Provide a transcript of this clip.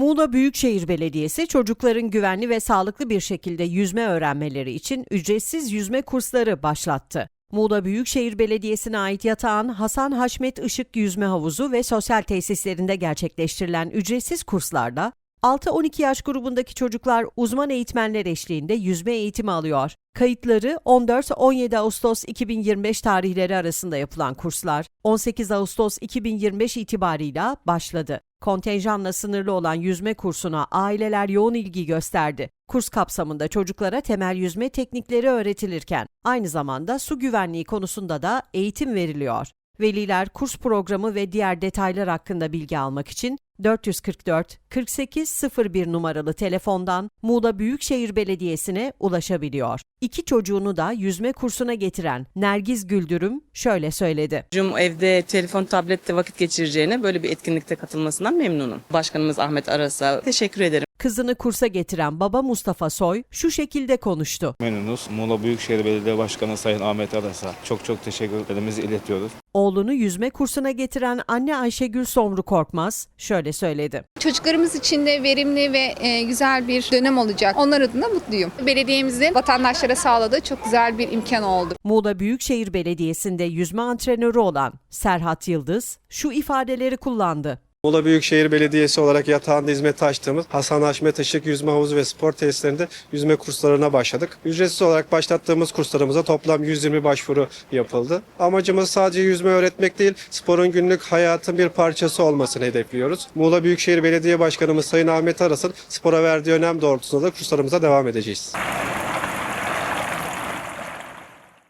Muğla Büyükşehir Belediyesi çocukların güvenli ve sağlıklı bir şekilde yüzme öğrenmeleri için ücretsiz yüzme kursları başlattı. Muğla Büyükşehir Belediyesi'ne ait yatağın Hasan Haşmet Işık Yüzme Havuzu ve sosyal tesislerinde gerçekleştirilen ücretsiz kurslarda 6-12 yaş grubundaki çocuklar uzman eğitmenler eşliğinde yüzme eğitimi alıyor. Kayıtları 14-17 Ağustos 2025 tarihleri arasında yapılan kurslar 18 Ağustos 2025 itibarıyla başladı. Kontenjanla sınırlı olan yüzme kursuna aileler yoğun ilgi gösterdi. Kurs kapsamında çocuklara temel yüzme teknikleri öğretilirken aynı zamanda su güvenliği konusunda da eğitim veriliyor. Veliler kurs programı ve diğer detaylar hakkında bilgi almak için 444 48 01 numaralı telefondan Muğla Büyükşehir Belediyesi'ne ulaşabiliyor. İki çocuğunu da yüzme kursuna getiren Nergiz Güldürüm şöyle söyledi. Çocuğum evde telefon, tablette vakit geçireceğine böyle bir etkinlikte katılmasından memnunum. Başkanımız Ahmet Aras'a teşekkür ederim. Kızını kursa getiren baba Mustafa Soy şu şekilde konuştu. Memnunuz. Muğla Büyükşehir Belediye Başkanı Sayın Ahmet Aras'a çok çok teşekkürlerimizi iletiyoruz. Oğlunu yüzme kursuna getiren anne Ayşegül Somru Korkmaz şöyle söyledi. Çocuklarımız için de verimli ve e, güzel bir dönem olacak. Onlar adına mutluyum. Belediyemizin vatandaşlara sağladığı çok güzel bir imkan oldu. Muğla Büyükşehir Belediyesi'nde yüzme antrenörü olan Serhat Yıldız şu ifadeleri kullandı. Muğla Büyükşehir Belediyesi olarak yatağında hizmet açtığımız Hasan Haşmet Işık Yüzme Havuzu ve Spor Tesislerinde yüzme kurslarına başladık. Ücretsiz olarak başlattığımız kurslarımıza toplam 120 başvuru yapıldı. Amacımız sadece yüzme öğretmek değil, sporun günlük hayatın bir parçası olmasını hedefliyoruz. Muğla Büyükşehir Belediye Başkanımız Sayın Ahmet Aras'ın spora verdiği önem doğrultusunda da kurslarımıza devam edeceğiz.